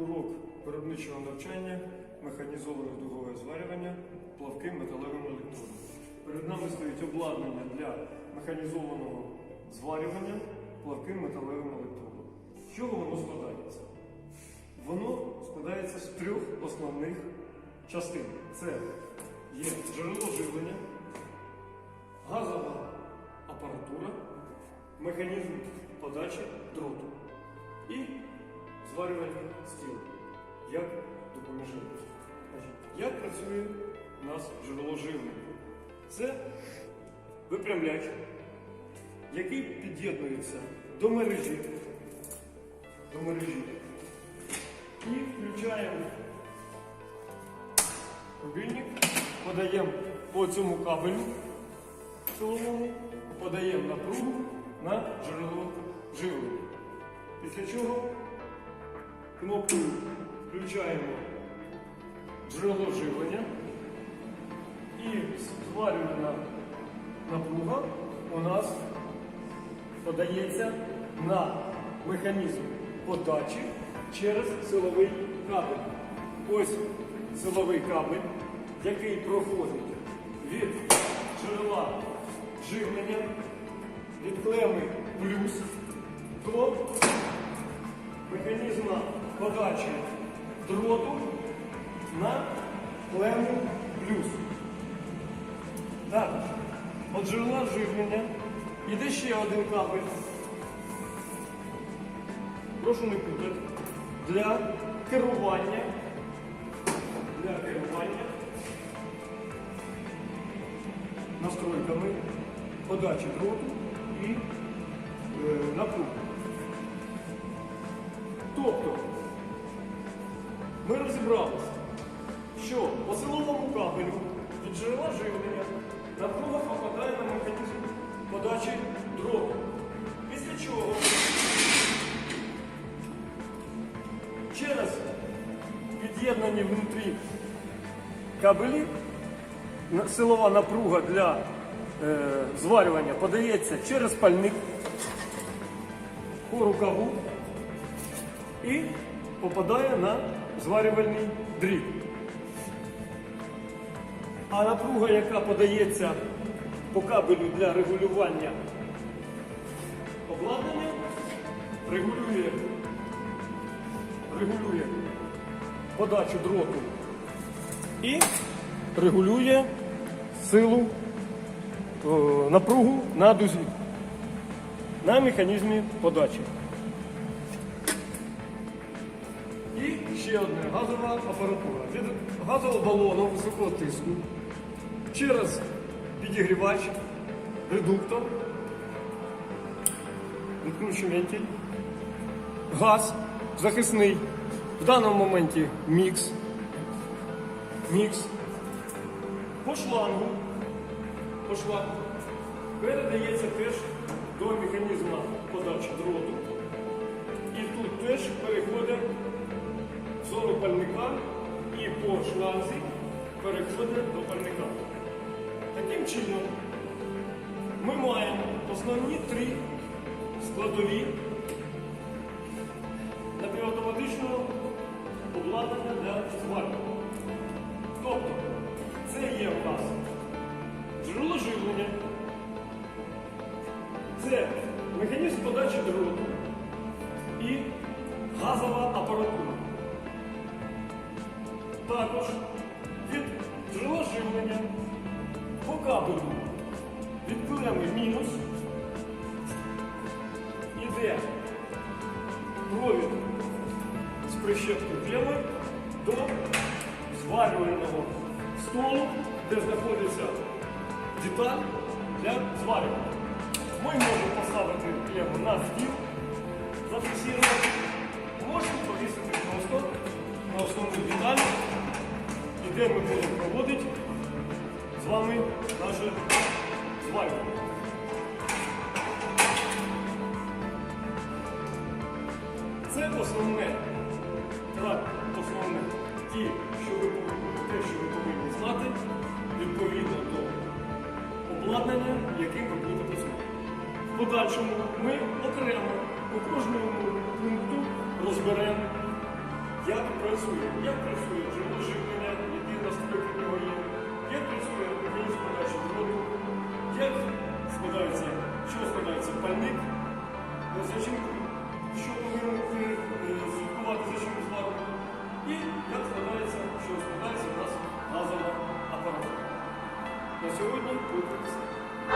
урок виробничого навчання, механізоване дугове зварювання плавким металевим електродом. Перед нами стоїть обладнання для механізованого зварювання плавким металевим електродом. З чого воно складається? Воно складається з трьох основних частин. Це є джерело живлення, газова апаратура, механізм подачі дроту і зварювальний стіл, як. Значить, Як працює у нас джерело живлення? Це випрямляч, який під'єднується до мережі, до мережі і включаємо рубільник, подаємо по цьому кабелю силовому, подаємо напругу на джерело живлення. Після чого кнопкою включаємо джерело живлення і зварювана напруга у нас подається на механізм подачі через силовий кабель. Ось силовий кабель, який проходить від джерела живлення, від клеми плюс до механізма подачі дроту на клему плюс. Так, от джерела живлення. Іде ще один кабель. Прошу не путати. Для керування. Для керування настройками подачі дроту і ми розібралися, що по силовому кабелю від джерела живлення напруга попадає на механізм подачі дроту. Після чого через під'єднані внутрі кабелі силова напруга для е, зварювання подається через пальник по рукаву і попадає на зварювальний дріт. А напруга, яка подається по кабелю для регулювання обладнання, регулює, регулює подачу дроту і регулює силу о, напругу на дузі, на механізмі подачі. Ще одне газова апаратура. Від газового балону високого тиску через підігрівач, редуктор, відкручуємо вентиль, газ захисний. В даному моменті мікс. Мікс. По шлангу. По шлангу. Передається теж до механізму подачі дроту. І тут теж переходить шланзі переходить до пальника. Таким чином ми маємо основні три складові напівавтоматичного обладнання для зварювання. Тобто це є в нас джерело живлення, це механізм подачі дроту і газова апаратура. Також від джерела живлення по кабелю від мінус. Іде провід з прищепкою клеми до зварювального столу, де знаходиться деталь для зварювання. Ми можемо поставити клему на стіл, зафіксувати, можемо повісити на основну будемо проводити з вами наше зварювання. Це основне, так, основне ті, що ви те, що ви повинні знати відповідно до обладнання, яким ви будете працювати. В подальшому ми окремо по кожному пункту розберемо, як працює, як працює джерело